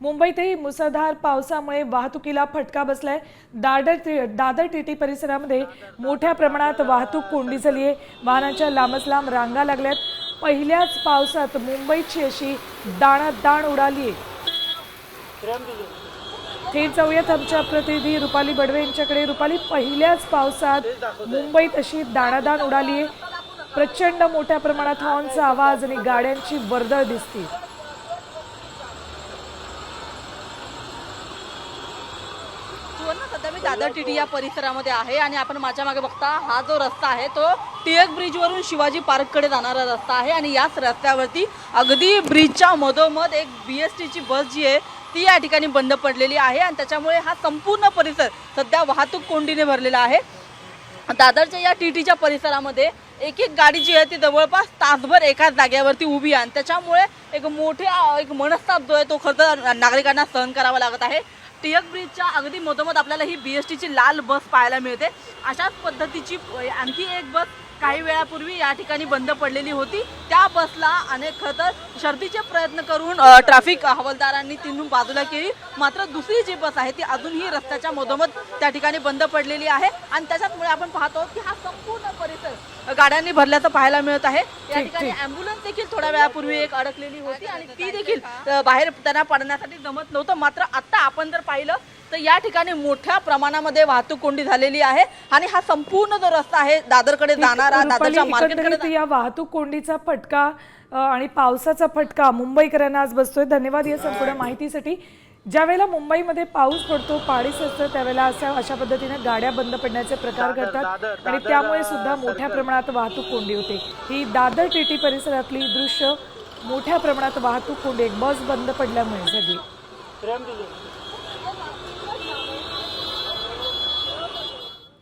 मुंबईतही मुसळधार पावसामुळे वाहतुकीला फटका बसलाय. दादर दादर टीटी परिसरामध्ये मोठ्या प्रमाणात वाहतूक कोंडी झाली आहे. वाहनांच्या लांबच लांब रांगा लागल्यात. पहिल्याच पावसात मुंबईची अशी दाणादाण उडाली आहे. थेट जाऊयात आमच्या प्रतिनिधी रुपाली बडवे यांच्याकडे. रुपाली पहिल्याच पावसात मुंबईत अशी दाणादाण उडाली आहे. प्रचंड मोठ्या प्रमाणात हॉर्नचा आवाज आणि गाड्यांची वर्दळ दिसते. सध्या मी दादर टीटी या परिसरामध्ये आहे आणि आपण माझ्या मागे बघता हा जो रस्ता आहे तो टिळक ब्रिजवरून शिवाजी पार्ककडे जाणारा रस्ता आहे आणि याच रस्त्यावरती अगदी ब्रिजच्या मधोमध एक बी एस टीची बस जी आहे ती या ठिकाणी बंद पडलेली आहे आणि त्याच्यामुळे हा संपूर्ण परिसर सध्या वाहतूक कोंडीने भरलेला आहे. दादरच्या या टी टीच्या परिसरामध्ये एक एक गाडी जी आहे ती जवळपास तासभर एकाच जागेवरती उभी आहे आणि त्याच्यामुळे एक मोठे एक मनस्ताप जो आहे तो खरं नागरिकांना सहन करावा लागत आहे. टिळक ब्रिजच्या अगदी मधोमध आपल्याला ही बी एस टीची लाल बस पाहायला मिळते. अशाच पद्धतीची आणखी एक बस काही वेळापूर्वी या ठिकाणी बंद पडलेली होती. त्या बसला अनेक खतर तर शर्तीचे प्रयत्न करून ट्रॅफिक हवालदारांनी तिथून बाजूला केली. मात्र दुसरी जी बस आहे ती अजूनही रस्त्याच्या मधोमध त्या ठिकाणी बंद पडलेली आहे. आणि त्याच्यामुळे आपण पाहतो की हा संपूर्ण परिसर गाड्यांनी भरल्याचं पाहायला मिळत आहे. या ठीक, ठिकाणी ठीक. अँब्युलन्स देखील थोड्या वेळापूर्वी एक अडकलेली होती आणि ती देखील बाहेर त्यांना पडण्यासाठी जमत नव्हतं. मात्र आता आपण जर पाहिलं तर या ठिकाणी मोठ्या प्रमाणामध्ये वाहतूक कोंडी झालेली आहे आणि हा संपूर्ण जो रस्ता आहे दादरकडे जाणारा रुपाली, दादरच्या मार्केटकडे एकंदरीत या वाहतूक कोंडीचा फटका अ, आणि पावसाचा फटका मुंबईकरांना आज बसतोय. धन्यवाद या संपूर्ण माहितीसाठी. ज्या वेळेला मुंबईमध्ये पाऊस पडतो पाणी असतं त्यावेळेला अशा अशा पद्धतीने गाड्या बंद पडण्याचे प्रकार घडतात. आणि त्यामुळे सुद्धा मोठ्या प्रमाणात वाहतूक कोंडी होते. ही दादर टीटी परिसरातली दृश्य मोठ्या प्रमाणात वाहतूक कोंडी एक बस बंद पडल्यामुळे सगळी